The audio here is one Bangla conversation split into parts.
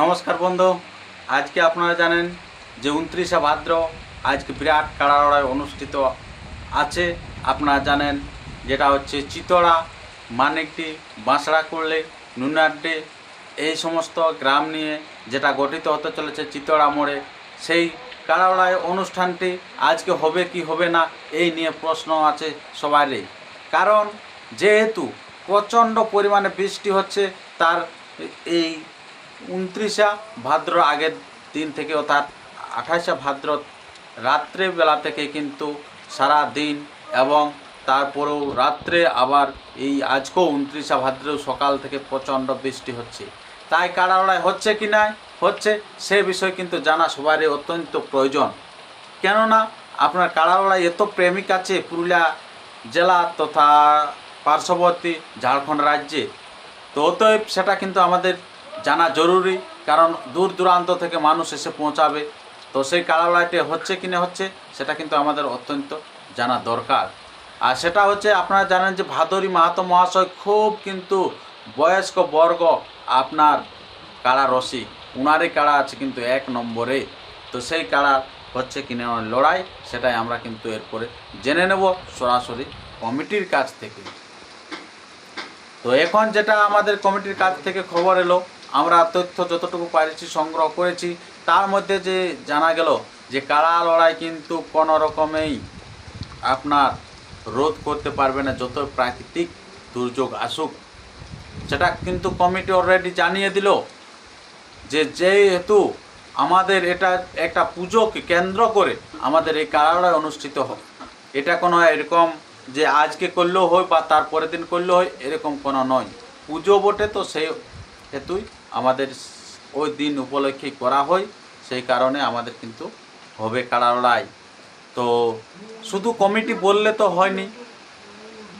নমস্কার বন্ধু। আজকে আপনারা জানেন যে উনত্রিশে ভাদ্র আজকে বিরাট কাড়া লড়াই অনুষ্ঠিত আছে। আপনারা জানেন যেটা হচ্ছে চিতড়া, মানিকটি, বাঁশড়া করলে নুনাড্ডে এই সমস্ত গ্রাম নিয়ে যেটা গঠিত হতে চলেছে চিতড়া মোড়ে, সেই কাড়া লড়াই অনুষ্ঠানটি আজকে হবে কি হবে না, এই নিয়ে প্রশ্ন আছে সবারই। কারণ যেহেতু প্রচণ্ড পরিমাণে বৃষ্টি হচ্ছে, তার এই উনত্রিশা ভাদ্র আগের দিন থেকে অর্থাৎ আঠাশে ভাদ্র রাত্রে বেলা থেকে কিন্তু সারা দিন এবং তারপরেও রাত্রে আবার এই আজকেও উনত্রিশা ভাদ্র সকাল থেকে প্রচণ্ড বৃষ্টি হচ্ছে। তাই লড়াই হচ্ছে কি না হচ্ছে, সে বিষয় কিন্তু জানা সবারই অত্যন্ত প্রয়োজন। কেননা আপনার কাড়া লড়াই এত প্রেমিক আছে পুরুলিয়া জেলা তথা পার্শ্ববর্তী ঝাড়খণ্ড রাজ্যে, তো অতএব সেটা কিন্তু আমাদের জানা জরুরি, কারণ দূর দূরান্ত থেকে মানুষ এসে পৌঁছাবে। তো সেই কালালাইটে হচ্ছে কি না হচ্ছে, সেটা কিন্তু আমাদের অত্যন্ত জানা দরকার। আর সেটা হচ্ছে আপনারা জানেন যে ভাদরী মাহাতো মহাশয় খুব কিন্তু বয়স্ক বর্গ আপনার কাড়া রসিক উনারই কাড়া আছে কিন্তু এক নম্বরে। তো সেই কাড়া হচ্ছে কিনা লড়াই, সেটাই আমরা কিন্তু এরপরে জেনে নেব সরাসরি কমিটির কাছ থেকে। তো এখন যেটা আমাদের কমিটির কাছ থেকে খবর এলো আমরা তথ্য যতটুকু পারেছি সংগ্রহ করেছি, তার মধ্যে যে জানা গেল যে কাড়া লড়াই কিন্তু কোনো রকমেই আপনার রোধ করতে পারবে না, যত প্রাকৃতিক দুর্যোগ আসুক। সেটা কিন্তু কমিটি অলরেডি জানিয়ে দিল যে যেহেতু আমাদের এটা একটা পুজোকে কেন্দ্র করে আমাদের এই কারালয় অনুষ্ঠিত হয় এটা কোনো এরকম যে আজকে করলেও হয় বা তার পরের দিন করলেও হয়, এরকম কোনো নয়। পুজো বটে তো সেই হেতুই আমাদের ওই দিন উপলক্ষে করা হয়, সেই কারণে আমাদের কিন্তু হবে কারালয় তো শুধু কমিটি বললে তো হয়নি।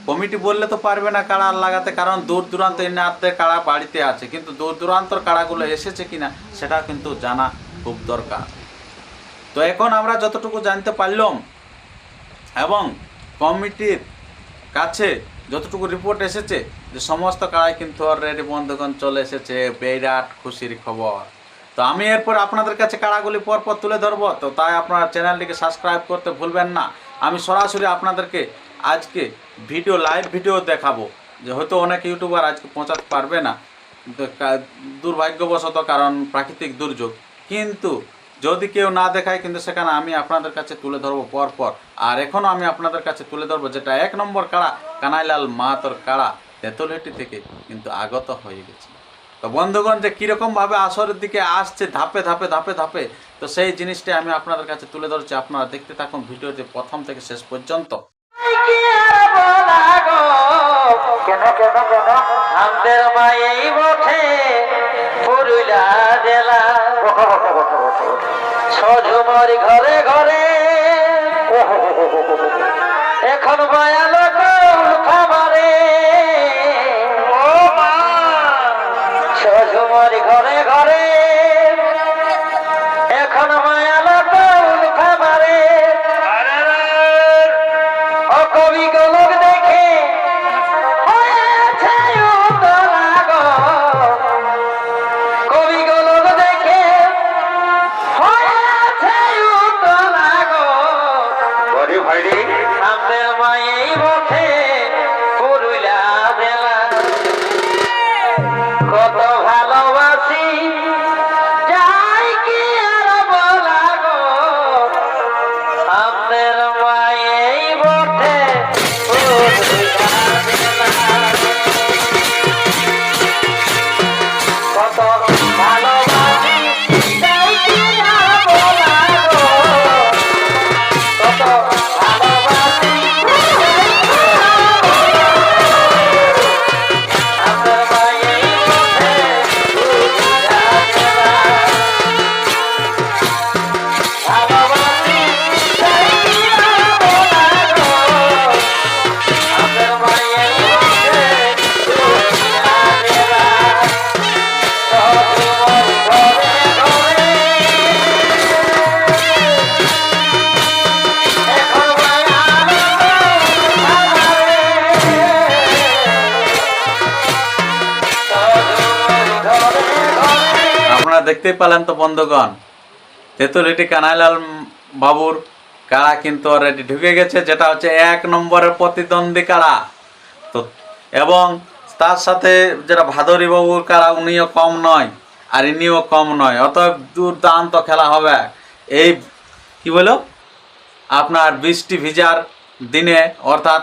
কমিটি বললে তো পারবে না কাড়া লাগাতে, কারণ দূর দূরান্ত এনাতে কাড়া বাড়িতে আছে, কিন্তু দূর দূরান্তর কাড়াগুলো এসেছে কিনা, সেটা কিন্তু জানা খুব দরকার। তো এখন আমরা যতটুকু জানতে পারলাম, এবং কমিটির কাছে যতটুকু রিপোর্ট এসেছে যে সমস্ত কাড়াই কিন্তু অলরেডি বন্ধুগণ চলে এসেছে, বিরাট খুশির খবর। তো আমি এরপর আপনাদের কাছে কাড়াগুলি পরপর তুলে ধরবো। তো তাই আপনারা চ্যানেলটিকে সাবস্ক্রাইব করতে ভুলবেন না। আমি সরাসরি আপনাদেরকে আজকে ভিডিও লাইভ ভিডিও দেখাবো। যে হয়তো অনেক ইউটিউবার আজকে পৌঁছাতে পারবে না। দুর্ভাগ্যবশত কারণ, প্রাকৃতিক দুর্যোগ। কিন্তু যদি কেউ না দেখায়, কিন্তু সেখানে আমি আপনাদের কাছে তুলে ধরবো পর পর আর এখনও আমি আপনাদের কাছে তুলে ধরবো যেটা এক নম্বর কাড়া কানাইলাল মাহাতর কাড়া তেঁতুলহেটি থেকে কিন্তু আগত হয়ে গেছে। তো বন্ধুগণ, যে কীরকমভাবে আসরের দিকে আসছে, ধাপে ধাপে ধাপে ধাপে, তো সেই জিনিসটা আমি আপনাদের কাছে তুলে ধরছি। আপনারা দেখতে থাকুন ভিডিওতে প্রথম থেকে শেষ পর্যন্ত। জেলা ঘরে ঘরে। এখন মায়া সজুমর ঘরে ঘরে এখন মায়া লোক খামারে ও গোলক দেখে। কবি গোলক দেখে হয়েছে উতলা গো। আমাদের মায়েই বটে দেখতেই পেলেন তো বন্ধুগণ? তেতুলিটি কানাইলাল বাবুর কাড়া কিন্তু অলরেডি ঢুকে গেছে, যেটা হচ্ছে এক নম্বরের প্রতিদ্বন্দ্বী কাড়া তো, এবং তার সাথে যেটা ভাদরী বাবুর কাড়া উনিও কম নয়, আর ইনিও কম নয়, অতএব দুর্দান্ত খেলা হবে। এই কি বলো? আপনার বৃষ্টি ভিজার দিনে, অর্থাৎ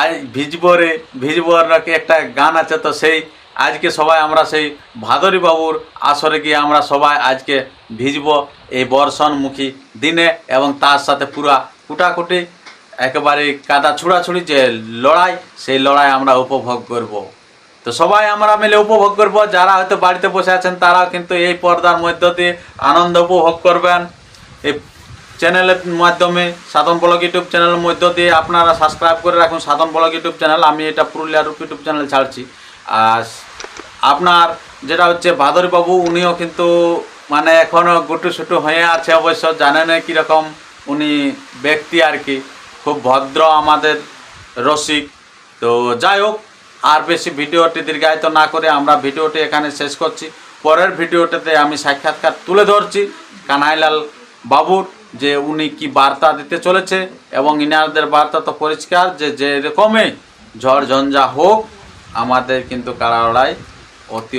আজ ভিজবো রে ভিজবো নাকি একটা গান আছে তো সেই আজকে সবাই আমরা সেই ভাদরী বাবুর আসরে গিয়ে আমরা সবাই আজকে ভিজবো এই বর্ষণমুখী দিনে এবং তার সাথে পুরা কুটাকুটি, একেবারে কাদা ছুড়াছুড়ি যে লড়াই, সেই লড়াই আমরা উপভোগ করব। তো সবাই আমরা মিলে উপভোগ করব। যারা হয়তো বাড়িতে বসে আছেন, তারাও কিন্তু এই পর্দার মধ্য দিয়ে আনন্দ উপভোগ করবেন। এই চ্যানেলের মাধ্যমে সাধন ব্লগ ইউটিউব চ্যানেলের মধ্য দিয়ে আপনারা সাবস্ক্রাইব করে রাখুন। সাধন ব্লগ ইউটিউব চ্যানেল, আমি এটা পুরুলিয়ার ইউটিউব চ্যানেল ছাড়ছি। আর আপনার যেটা হচ্ছে ভাদরী বাবু উনিও কিন্তু মানে এখনও গুটু সুটু হয়ে আছে অবশ্য জানেন কীরকম উনি ব্যক্তি আর কি। খুব ভদ্র আমাদের রসিক। তো যাই হোক, আর বেশি ভিডিওটি দীর্ঘায়িত না করে আমরা ভিডিওটি এখানে শেষ করছি। পরের ভিডিওটাতে আমি সাক্ষাৎকার তুলে ধরছি কানাইলাল বাবুর, যে উনি কি বার্তা দিতে চলেছে এবং ইনারদের বার্তা তো পরিষ্কার যে যে রকমই ঝড় ঝঞ্ঝা হোক আমাদের কিন্তু কারা লড়াই অতি